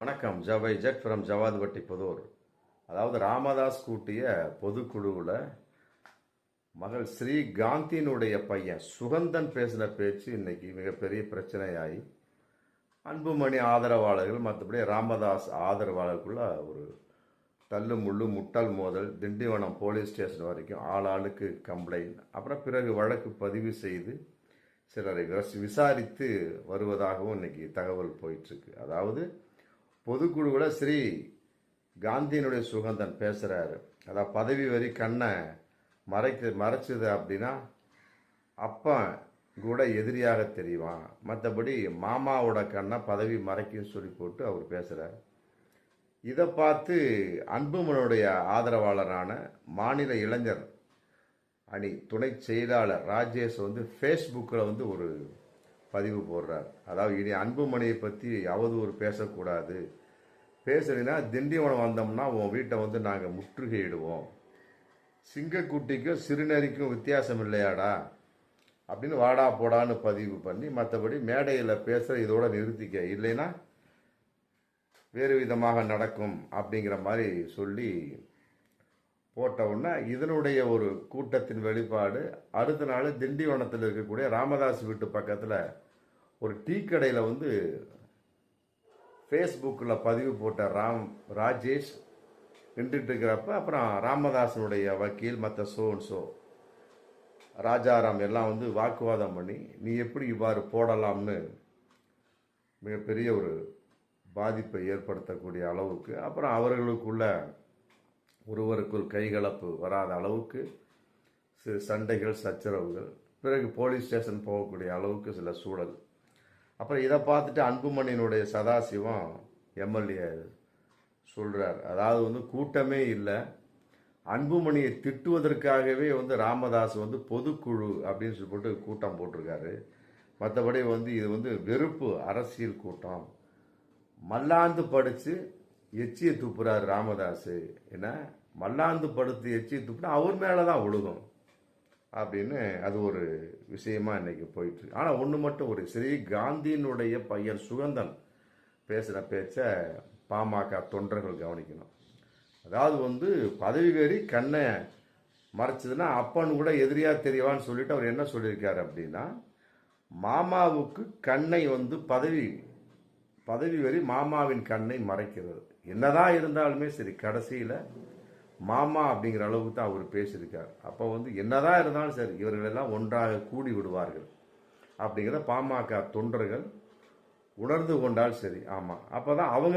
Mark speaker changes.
Speaker 1: வணக்கம். ஜவை ஜெட் ஃப்ரம் ஜவாதுபட்டி புதூர். அதாவது ராமதாஸ் கூட்டிய பொதுக்குழுவில் மகள் ஸ்ரீ காந்தியினுடைய பையன் சுகந்தன் பேசின பேச்சு இன்னைக்கு மிகப்பெரிய பிரச்சனையாகி அன்புமணி ஆதரவாளர்கள் மற்றபடி ராமதாஸ் ஆதரவாளர்களுக்குள்ள ஒரு தள்ளு முள்ளு முட்டல் மோதல் திண்டிவனம் போலீஸ் ஸ்டேஷன் வரைக்கும் ஆள் ஆளுக்கு கம்ப்ளைண்ட் அப்புறம் பிறகு வழக்கு பதிவு செய்து சிலரை விசாரித்து வருவதாகவும் இன்னைக்கு தகவல் போயிட்டுருக்கு அதாவது பொதுக்குழுவில் ஸ்ரீ காந்தியினுடைய சுகந்தன் பேசுகிறாரு அதாவது பதவி வரி கண்ணை மறைக்க மறைச்சது அப்படின்னா அப்போ கூட எதிரியாக தெரிவான். மற்றபடி மாமாவோட கண்ணை பதவி மறைக்குன்னு சொல்லி போட்டு அவர் பேசுகிறார் இதை பார்த்து அன்புமனுடைய ஆதரவாளரான மாநில இளைஞர் அணி துணை செயலாளர் ராஜேஷ் வந்து ஃபேஸ்புக்கில் வந்து ஒரு பதிவு போடுறார். அதாவது இனி அன்புமணியை பற்றி அவதூறு பேசக்கூடாது. பேசுறீங்கன்னா திண்டிவனம் வந்தோம்னா உன் வீட்டை வந்து நாங்கள் முற்றுகையிடுவோம். சிங்கக்குட்டிக்கும் சிறுநரிக்கும் வித்தியாசம் இல்லையாடா? அப்படின்னு வாடா போடான்னு பதிவு பண்ணி மற்றபடி மேடையில் பேசுகிற இதோட நிறுத்திக்க. இல்லைன்னா வேறு விதமாக நடக்கும் அப்படிங்கிற மாதிரி சொல்லி போட்டவுடனே இதனுடைய ஒரு கூட்டத்தின் வெளிப்பாடு அடுத்த நாள் திண்டிவனத்தில் இருக்கக்கூடிய ராமதாஸ் வீட்டு பக்கத்தில் ஒரு டீ கடையில் வந்து ஃபேஸ்புக்கில் பதிவு போட்ட ராம் ராஜேஷ் நின்றுட்டு இருக்கிறப்ப அப்புறம் ராமதாசனுடைய வக்கீல் மற்ற சோன் சோ ராஜாராம் எல்லாம் வந்து வாக்குவாதம் பண்ணி நீ எப்படி இவ்வாறு போடலாம்னு? மிகப்பெரிய ஒரு பாதிப்பை ஏற்படுத்தக்கூடிய அளவுக்கு அப்புறம் அவர்களுக்குள்ள ஒருவருக்குள் கைகலப்பு வராத அளவுக்கு சிறு சண்டைகள் சச்சரவுகள் பிறகு போலீஸ் ஸ்டேஷன் போகக்கூடிய அளவுக்கு சில சூழல். அப்புறம் இதை பார்த்துட்டு அன்புமணியினுடைய சதாசிவம் எம்எல்ஏ சொல்கிறார் அதாவது வந்து கூட்டமே இல்லை. அன்புமணியை திட்டுவதற்காகவே வந்து ராமதாஸ் வந்து பொதுக்குழு அப்படின்னு சொல்லிட்டு கூட்டம் போட்டிருக்காரு. மற்றபடி வந்து இது வந்து வெறுப்பு அரசியல் கூட்டம். மல்லாந்து படித்து எச்சியை துப்புறாரு ராமதாஸ் ஏன்னா மல்லாந்து படுத்து எச்சியை துப்புனா அவர் மேலே தான் விழுகும் அப்படின்னு அது ஒரு விஷயமா இன்னைக்கு போயிட்டு இருக்கு. ஆனால் ஒன்று மட்டும் ஒரு ஸ்ரீ காந்தியினுடைய பையன் சுகந்தன் பேசுகிற பேச்சை பாமக தொண்டர்கள் கவனிக்கணும். அதாவது வந்து பதவி வேறி கண்ணை மறைச்சதுன்னா அப்பன் கூட எதிரியா தெரியவான்னு சொல்லிட்டு அவர் என்ன சொல்லியிருக்காரு அப்படின்னா மாமாவுக்கு கண்ணை வந்து பதவி பதவி வரி மாமாவின் கண்ணை மறைக்கிறது. என்னதான் இருந்தாலுமே சரி கடைசியில் மாமா அப்படிங்கிற அளவுக்கு தான் அவர் பேசியிருக்கார். அப்போ வந்து என்னதான் இருந்தாலும் சரி இவர்களெல்லாம் ஒன்றாக கூடி விடுவார்கள். அப்படிங்கிற பாமக தொண்டர்கள் உணர்ந்து கொண்டால் சரி. ஆமாம் அப்போ தான் அவங்க